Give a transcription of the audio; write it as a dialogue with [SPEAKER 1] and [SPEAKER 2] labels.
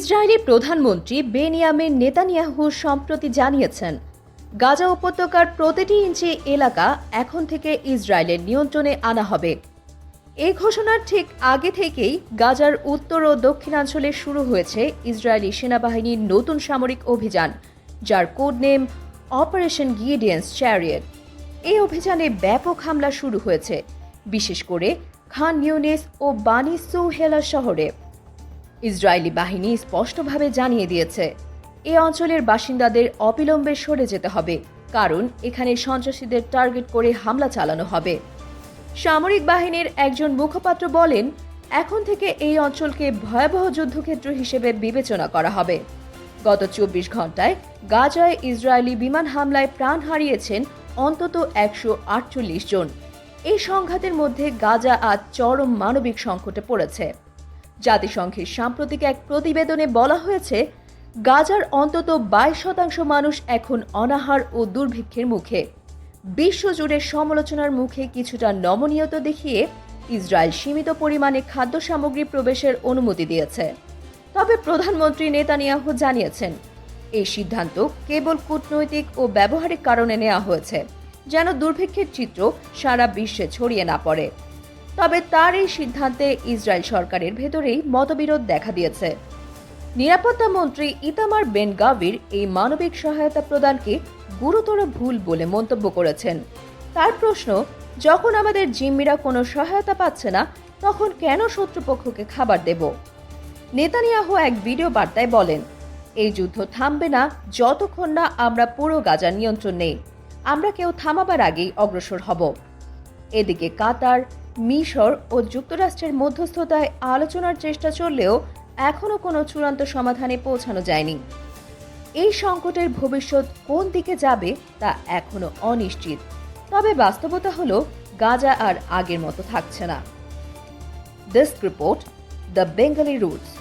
[SPEAKER 1] Israeli প্রধানমন্ত্রী Benjamin Netanyahu সম্প্রতি জানিয়েছেন গাজা উপত্যকার প্রতিটি ইঞ্চি এলাকা এখন থেকে ইসরায়েলের নিয়ন্ত্রণে আনা হবে এ ঘোষণার ঠিক আগে থেকেই গাজার উত্তর ও দক্ষিণাঞ্চলে শুরু হয়েছে ইসরায়েলি সেনাবাহিনীর নতুন সামরিক অভিযান যার code name operation Gideon's chariot এই অভিযানে ব্যাপক হামলা শুরু হয়েছে বিশেষ করে খান ইউনিস ও বানি সুহেলা শহরে ইসরায়েলি বাহিনী স্পষ্টভাবে জানিয়ে দিয়েছে এ অঞ্চলের বাসিন্দাদের অবিলম্বে সরে যেতে হবে কারণ এখানে সন্ত্রাসীদের টার্গেট করে হামলা চালানো হবে সামরিক বাহিনীর একজন মুখপাত্র বলেন এখন থেকে এই অঞ্চলকে ভয়াবহ যুদ্ধক্ষেত্র হিসেবে বিবেচনা করা হবে গত চব্বিশ ঘন্টায় গাজায় ইসরায়েলি বিমান হামলায় প্রাণ হারিয়েছেন অন্তত একশো আটচল্লিশ জন এই সংঘাতের মধ্যে গাজা আজ চরম মানবিক সংকটে পড়েছে জাতিসংঘের সাম্প্রতিক এক প্রতিবেদনে বলা হয়েছে গাজার অন্তত বাইশ শতাংশ মানুষ এখন অনাহার ও দুর্ভিক্ষের মুখে বিশ্বজুড়ে সমালোচনার মুখে কিছুটা নমনীয়তা দেখিয়ে ইসরায়েল সীমিত পরিমাণে খাদ্য সামগ্রী প্রবেশের অনুমতি দিয়েছে তবে প্রধানমন্ত্রী নেতানিয়াহু জানিয়েছেন এই সিদ্ধান্ত কেবল কূটনৈতিক ও ব্যবহারিক কারণে নেওয়া হয়েছে যেন দুর্ভিক্ষের চিত্র সারা বিশ্বে ছড়িয়ে না পড়ে তবে তার এই সিদ্ধান্তে ইসরায়েল সরকারের ভেতরেই মতবিরোধ দেখা দিয়েছে নিরাপত্তা মন্ত্রী ইতামার বেন গাভির এই মানবিক সহায়তা প্রদানকে গুরুতর ভুল বলে মন্তব্য করেছেন তার প্রশ্ন যখন আমাদের জিম্মিরা কোনো সহায়তা পাচ্ছে না তখন কেন শত্রুপক্ষকে খাবার দেব নেতানিয়াহ এক ভিডিও বার্তায় বলেন এই যুদ্ধ থামবে না যতক্ষণ না আমরা পুরো গাজার নিয়ন্ত্রণ নেই আমরা কেউ থামাবার আগেই অগ্রসর হব এদিকে কাতার মিশর ও যুক্তরাষ্ট্রের মধ্যস্থতায় আলোচনার চেষ্টা চললেও এখনও কোনো চূড়ান্ত সমাধানে পৌঁছানো যায়নি এই সংকটের ভবিষ্যৎ কোন দিকে যাবে তা এখনও অনিশ্চিত তবে বাস্তবতা হলো গাজা আর আগের মতো থাকছে না this report the Bengali roots